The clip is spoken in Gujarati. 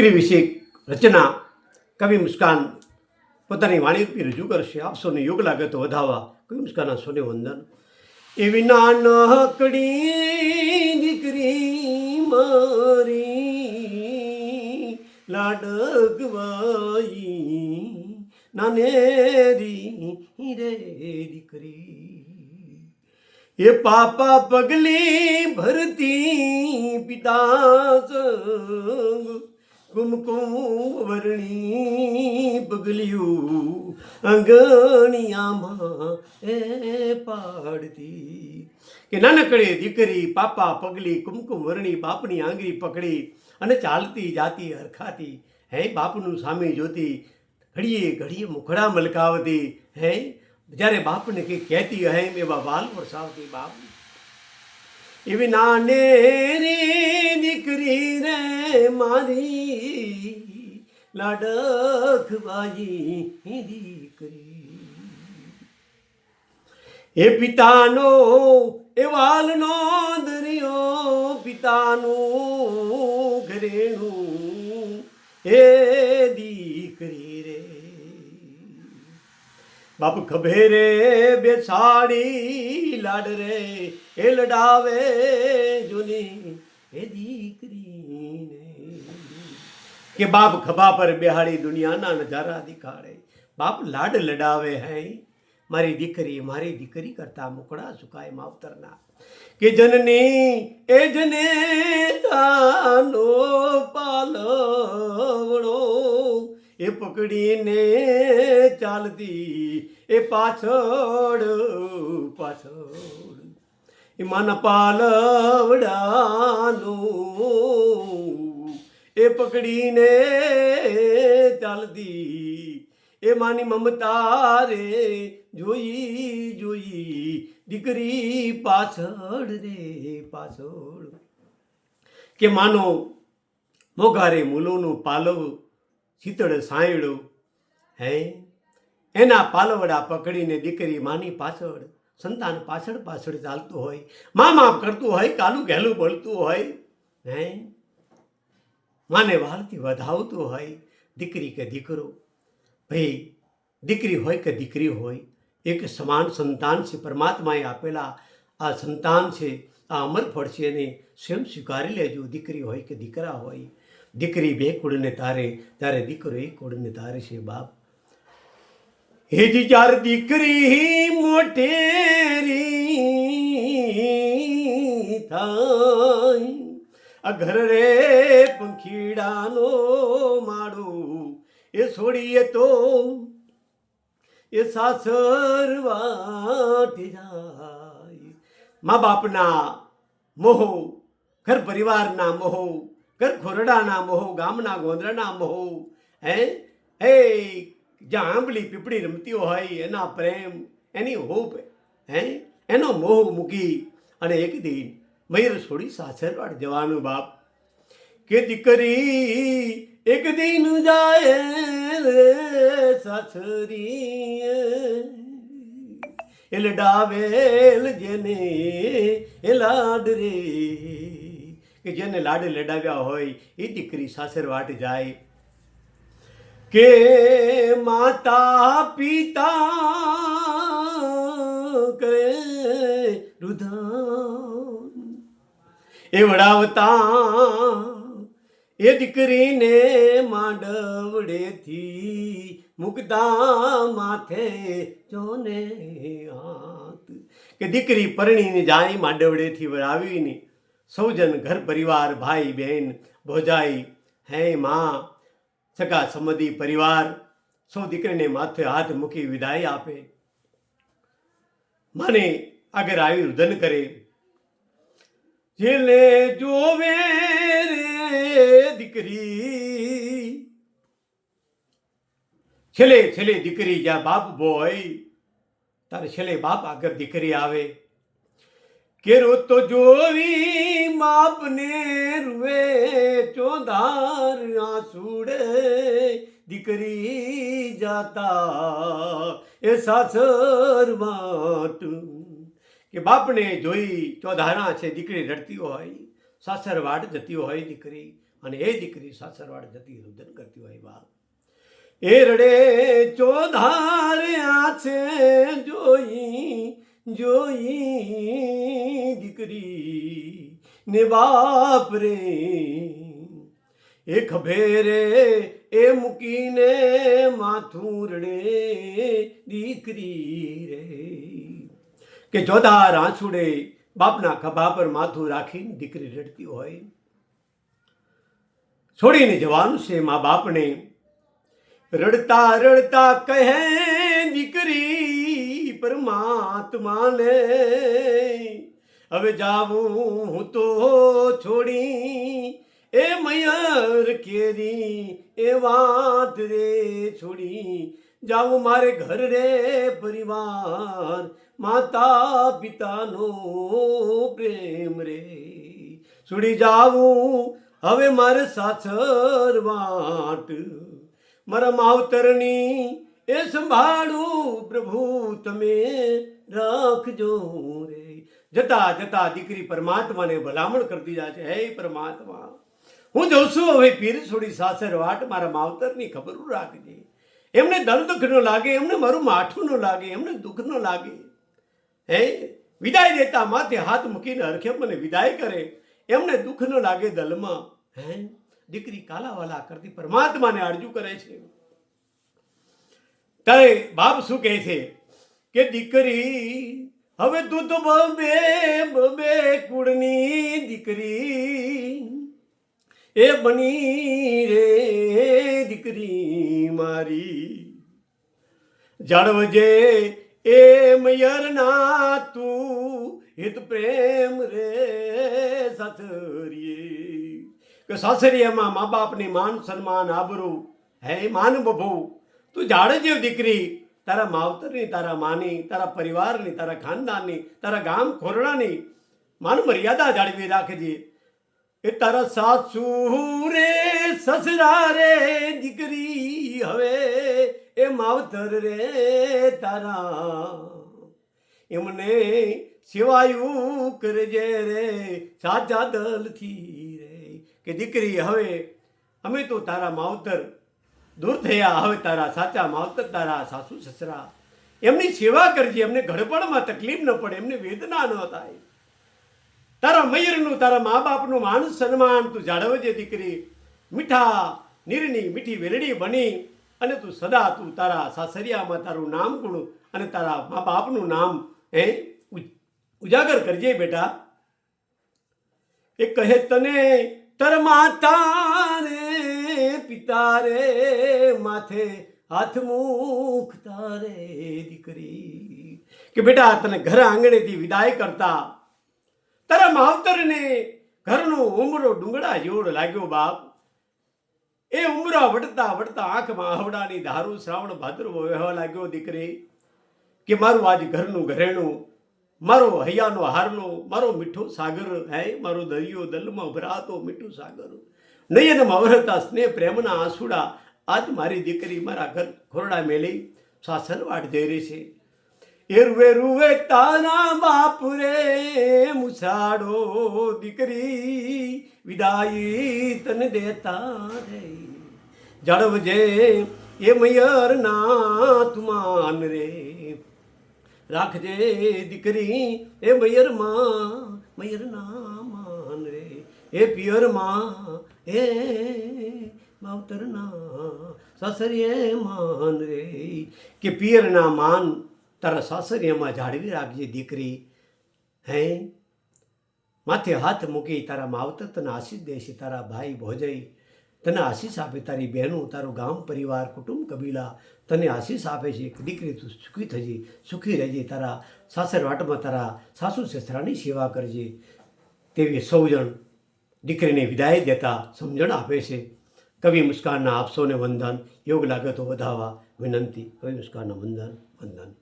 દીકરી વિશે રચના કવિ મુસ્કાન પોતાની વાણી રૂપી રજૂ કરશે. આપસોને યોગ લાગે તો વધાવવા કવિ મુસ્કાનના સોને વંદન. એવી નાનકડી દીકરી મારી લાડકવાઈ નાનેરી રે દીકરી. એ પાપા પગલી ભરતી પિતા સંગ કુમકુમ વર્ણી પગલિયું અગણિયામાં એ પાડતી કે નાનકડી દીકરી પાપા પગલી કુમકુમ વર્ણી બાપની આંગળી પકડી અને ચાલતી જાતી હરખાતી હે બાપનું સામે જોતી ઘડીએ ઘડીએ મુખડા મલકાવતી હે જ્યારે બાપને કંઈક કહેતી હે એવા વાલ વરસાવતી બાપ એવી નાનેરી દીકરી રે મારી લાડકવાઈ દીકરી એ પિતાનો એ વાલનો દરિયો પિતાનું ઘરેણું એ દીકરી બાપ ખભે રે બેસાડી લાડ રે, એ લડાવે જૂની એ દીકરીને. કે બાપ ખભા પર બેહાડી દુનિયાના નજારા દેખાડે. બાપ લાડ લડાવે હે, મારી દીકરી મારી દીકરી કરતા મુકડા સુકાય માવતરના. કે જનની એ જને તાનો પાલવણો એ પકડીને ચાલતી, એ પાછળ પાછળ. એ માના પાલવડાનું એ પકડીને ચાલતી, એ માની મમતા રે જોઈ જોઈ, દીકરી પાછળ રે પાછળ. કે માનો મોઘારે મૂલોનું પાલવ શીતળ સાયડું, હે? એના પાલવડા પકડીને દીકરી માની પાછળ, સંતાન પાછળ પાછળ ચાલતું હોય, મા માપ કરતું હોય, કાલું ઘેલું બોલતું હોય, હે? માને વાલથી વધાવતું હોય, દીકરી કે દીકરો? ભાઈ, દીકરી હોય કે દીકરી હોય, એક સમાન સંતાન છે, પરમાત્માએ આપેલા આ સંતાન છે, આ અમર ફળ છે, એને સ્વયં સ્વીકારી લેજો, દીકરી હોય કે દીકરા હોય. દીકરી બે કુળને તારે ત્યારે દીકરો એક કુળને તારે છે બાપ. હેજી ચાર દીકરી મોટેરી થાય. આ ઘર રે પંખીડાનો માળો, એ છોડીએ તો એ સાસર વાટી જાય. મા બાપના મોહ, ઘર પરિવારના મોહ ઘર ખોરડાના મોહ, ગામના ગોંદરાના મોહ, હે? હે, જ્યાં આંબલી પીપળી રમતી હોય, એના પ્રેમ, એની હોપ, હે? એનો મોહ મૂકી અને એક દિન મયુર છોડી સાસરવાડ જવાનું બાપ. કે દીકરી, એક દિન જાય રે સાસરી જેને એ લાડ રે. કે જેને લાડે લડાવ્યા હોય એ દીકરી સાસર વાટ જાય. કે માતા પિતા કરે રુધાન એ વડાવતા એ દીકરીને માંડવડેથી મુકતા માથે જોને હાથ. કે દીકરી પરણીને જાય માંડવડેથી વળાવીને સૌજન ઘર પરિવાર, ભાઈ, બહેન, ભોજાઈ, હે, માં, સગા સંબંધી, પરિવાર, સૌ દીકરીને માથે હાથ મૂકી વિદાય આપે. મને આગળ આવી રુદન કરે. જેલે જોવે રે દીકરી. છેલ્લે છેલ્લે દીકરી જ્યાં બાપ બોય તારે છેલ્લે બાપ આગળ દીકરી આવે. કેરો તો જોવી માપને રૂવે ચોધાર આસુડે, દીકરી જાતા. એ સાસર માટ કે બાપને જોઈ ચોધારા છે, દીકરી રડતી હોય, સાસર વાટ જતી હોય દીકરી, અને એ દીકરી સાસરવાડ જતી રુદન કરતી હોય બાપ. એ રડે ચોધારે છે જોઈ જોઈ ને બાપ રે એ ખભેરે એ મૂકીને માથું રડે, દીકરી રે. કે ચોધાર રાંસુડે બાપના ખભા પર માથું રાખીને દીકરી રડતી હોય. છોડીને જવાનું છે મા બાપને. રડતા રડતા કહે, દીકરી પરમાત્માને હવે જાવું હું તો છોડી, એ મયર કેરી, એ વાત રે છોડી. જાવું મારે ઘર રે પરિવાર માતા પિતાનો પ્રેમ રે. છોડી જાવું, હવે મારે સાસર વાટ. મારા માવતરની એ સંભાળું પ્રભુ, તમે રાખજો રે. જતા જતા દીકરી પરમાત્માને ભલામણ કરતી જાય છે, હે પરમાત્મા, હું જઉં છું, હવે પીર છોડી સાસર વાટ મારા માવતરની ખબર રાખજે. એમને દર્દ ન લાગે, એમને મારું માઠું ન લાગે, એમને દુઃખ ન લાગે. હે, વિદાય દેતા માથે હાથ મૂકીને હરખે મને વિદાય કરે, એમને દુઃખ ન લાગે દલમાં. હે, દીકરી કાલાવાલા કરતી પરમાત્માને અરજુ કરે છે. ત્યારે બાપ શું કહે છે? કે દીકરી હવે તું તો બબે બબે કુળની દીકરી. એ બની રે દીકરી મારી. જાળવજે એ મયરના તું હિત પ્રેમ રે સાસરીએ. કે સાસરીયામાં મા બાપની માન સન્માન આબરૂ, હે માન બભુ, તું જાળજે દીકરી તારા માવતરની, તારા માની, તારા પરિવારની, તારા ખાનદાનની, તારા ગામ ખોરડાની માન મર્યાદા જાળવી રાખજે. એ તારા સાસુ રે, સસરા રે, દીકરી હવે, એ માવતર રે તારા. એમને સેવાયું કરજે રે, સાચા દલથી રે, કે દીકરી હવે, અમે તો તારા માવતર દૂર થયા, હવે તારા સાચા માવતર, તારા સાસુ સસરા. એમની સેવા કરજે, એમને ઘડપણમાં તકલીફ ન પડે, એમને વેદના ન થાય. તારા મયરનું, તારા મા બાપનું માન સન્માન તું જાળવજે, દીકરી. મીઠા, નીરની, મીઠી વેલડી બની અને તું સદા તું તારા સાસરિયામાં તારું નામ ગુણ અને તારા મા બાપનું નામ, હે ઉજાગર કરજે બેટા. એ કહે તને, તર માતા રે પિતા રે માથે હાથ મુખ તારે દીકરી. કે બેટા, તને ઘર આંગણેથી વિદાય કરતા તારા માવતરને ઘરનો ઉમરો ડુંગળા જેવડો લાગ્યો બાપ. એ ઉમરા વટતા વટતા આંખમાં આવડાની ધારું શ્રાવણ ભાદરવો વહેવા લાગ્યો દીકરી. કે મારું આજ ઘરનું ઘરેણું, મારો હૈયાનો હારલો, મારો મીઠો સાગર, હે, મારો દરિયો દલમાં ભરાતો મીઠું સાગર. નયનમાં મવરતા સ્નેહ પ્રેમના આંસુડા. આજ મારી દીકરી મારા ઘર ખોરડા મેલી. સાસરવાડ જઈ રહી છે. એરવે રૂવે તારા બાપ રે મુસાડો દીકરી. વિદાય તને દેતા રે. જાળવજે એ મયર ના તુમાન રે. રાખજે દીકરી એ મયરમાં મયર ના માન રે. એ પિયરમાં એ માવતર ના સાસરીએ માન રે કે પિયરના માન તારા સાસરીયામાં જાળવી રાખજે દીકરી. હે? માથે હાથ મૂકી તારા માવતર તને આશીષ દેશે તારા ભાઈ ભોજઈ. તને આશીષ આપે તારી બહેનો, તારું ગામ, પરિવાર, કુટુંબ, કબીલા. તને આશીષ આપે છે કે દીકરી તું સુખી થજે, સુખી રહેજે તારા સાસર વાટમાં તારા સાસુ, સસરાની સેવા કરજે. તેવી સૌજણ દીકરીને વિદાય દેતા સમજણ આપે છે. કવિ મુસ્કાનના આપસોને વંદન, યોગ લાગે તો વધાવા વિનંતી. કવિ મુસ્કાનના વંદન વંદન.